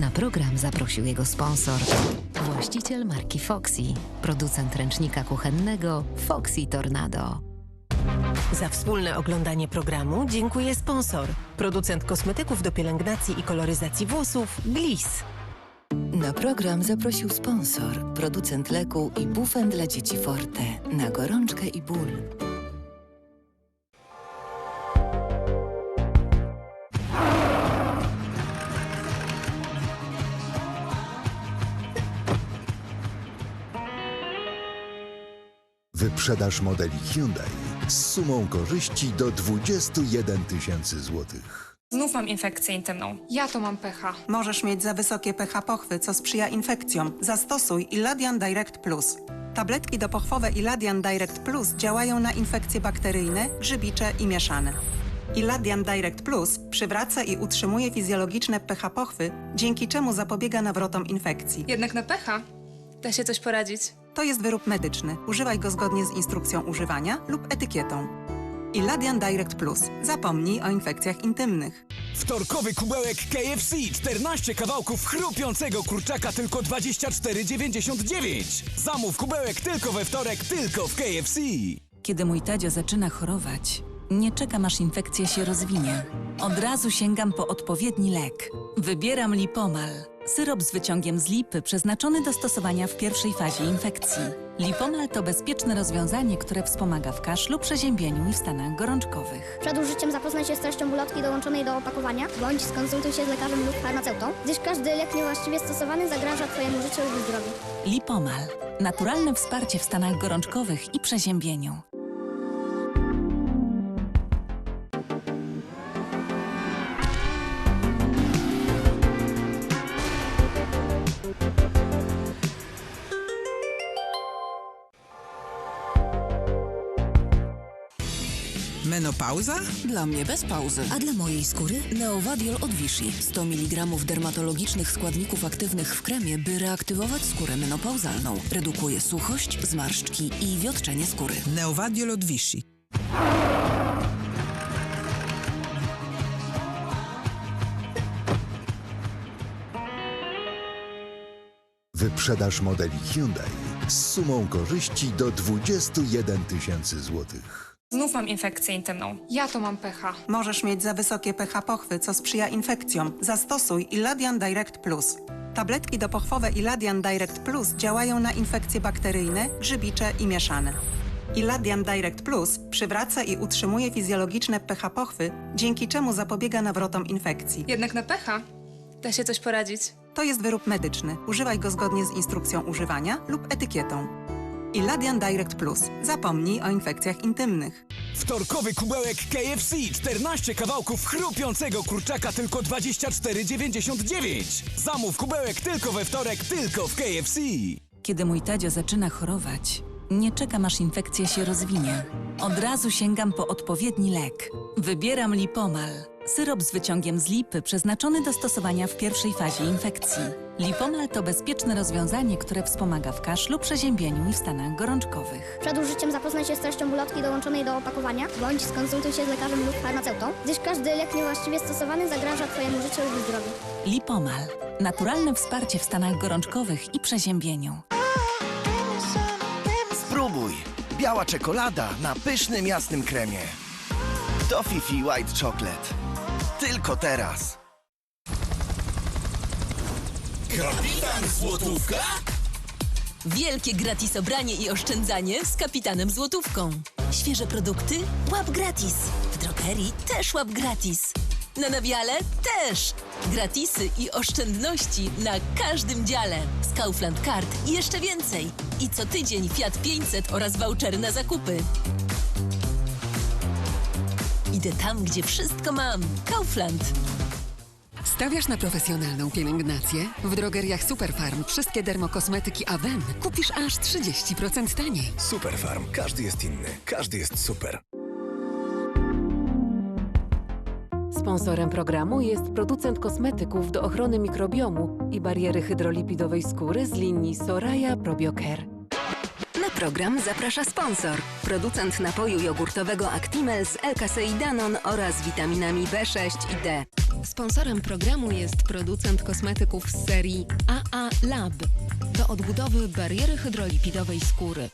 Na program zaprosił jego sponsor. Właściciel marki Foxy, producent ręcznika kuchennego Foxy Tornado. Za wspólne oglądanie programu dziękuję sponsor. Producent kosmetyków do pielęgnacji i koloryzacji włosów Gliss. Na program zaprosił sponsor, producent leku i bufen dla dzieci Forte na gorączkę i ból. Wyprzedaż modeli Hyundai z sumą korzyści do 21 tysięcy złotych. Znów mam infekcję intymną. Ja to mam pH. Możesz mieć za wysokie pH pochwy, co sprzyja infekcjom. Zastosuj Iladian Direct Plus. Tabletki dopochwowe Iladian Direct Plus działają na infekcje bakteryjne, grzybicze i mieszane. Iladian Direct Plus przywraca i utrzymuje fizjologiczne pH pochwy, dzięki czemu zapobiega nawrotom infekcji. Jednak na pH da się coś poradzić. To jest wyrób medyczny. Używaj go zgodnie z instrukcją używania lub etykietą. Iladian Direct Plus. Zapomnij o infekcjach intymnych. Wtorkowy kubełek KFC 14 kawałków chrupiącego kurczaka tylko 24,99. Zamów kubełek tylko we wtorek, tylko w KFC. Kiedy mój Tadzio zaczyna chorować, nie czekam aż infekcja się rozwinie. Od razu sięgam po odpowiedni lek. Wybieram Lipomal. Syrop z wyciągiem z lipy przeznaczony do stosowania w pierwszej fazie infekcji. Lipomal to bezpieczne rozwiązanie, które wspomaga w kaszlu, przeziębieniu i w stanach gorączkowych. Przed użyciem zapoznaj się z treścią ulotki dołączonej do opakowania, bądź skonsultuj się z lekarzem lub farmaceutą, gdyż każdy lek niewłaściwie stosowany zagraża Twojemu życiu lub zdrowiu. Lipomal. Naturalne wsparcie w stanach gorączkowych i przeziębieniu. Menopauza? Dla mnie bez pauzy. A dla mojej skóry? Neovadiol od Vichy. 100 mg dermatologicznych składników aktywnych w kremie, by reaktywować skórę menopauzalną. Redukuje suchość, zmarszczki i wiotczenie skóry. Neovadiol od Vichy. Wyprzedaż modeli Hyundai z sumą korzyści do 21 tysięcy złotych. Znów mam infekcję intymną. Ja to mam pH. Możesz mieć za wysokie pH pochwy, co sprzyja infekcjom. Zastosuj Iladian Direct Plus. Tabletki dopochwowe Iladian Direct Plus działają na infekcje bakteryjne, grzybicze i mieszane. Iladian Direct Plus przywraca i utrzymuje fizjologiczne pH pochwy, dzięki czemu zapobiega nawrotom infekcji. Jednak na pH da się coś poradzić. To jest wyrób medyczny. Używaj go zgodnie z instrukcją używania lub etykietą. Iladian Direct Plus. Zapomnij o infekcjach intymnych. Wtorkowy kubełek KFC 14 kawałków chrupiącego kurczaka tylko 24,99. Zamów kubełek tylko we wtorek, tylko w KFC. Kiedy mój Tadzio zaczyna chorować, nie czekam aż infekcja się rozwinie. Od razu sięgam po odpowiedni lek. Wybieram Lipomal. Syrop z wyciągiem z lipy przeznaczony do stosowania w pierwszej fazie infekcji. Lipomal to bezpieczne rozwiązanie, które wspomaga w kaszlu, przeziębieniu i w stanach gorączkowych. Przed użyciem zapoznaj się z treścią ulotki dołączonej do opakowania, bądź skonsultuj się z lekarzem lub farmaceutą, gdyż każdy lek niewłaściwie stosowany zagraża Twojemu życiu lub zdrowiu. Lipomal. Naturalne wsparcie w stanach gorączkowych i przeziębieniu. Spróbuj! Biała czekolada na pysznym, jasnym kremie. To Fifi White Chocolate. Tylko teraz. Kapitan Złotówka? Wielkie gratis obranie i oszczędzanie z kapitanem Złotówką. Świeże produkty? Łap gratis. W drogerii też łap gratis. Na nawiale też. Gratisy i oszczędności na każdym dziale. Z Kaufland Card i jeszcze więcej. I co tydzień Fiat 500 oraz vouchery na zakupy. Idę tam, gdzie wszystko mam. Kaufland. Stawiasz na profesjonalną pielęgnację? W drogeriach Superfarm wszystkie dermokosmetyki Aven kupisz aż 30% taniej. Superfarm. Każdy jest inny. Każdy jest super. Sponsorem programu jest producent kosmetyków do ochrony mikrobiomu i bariery hydrolipidowej skóry z linii Soraya Probiocare. Program zaprasza sponsor. Producent napoju jogurtowego Actimel z Elkasei Danon oraz witaminami B6 i D. Sponsorem programu jest producent kosmetyków z serii AA Lab do odbudowy bariery hydrolipidowej skóry.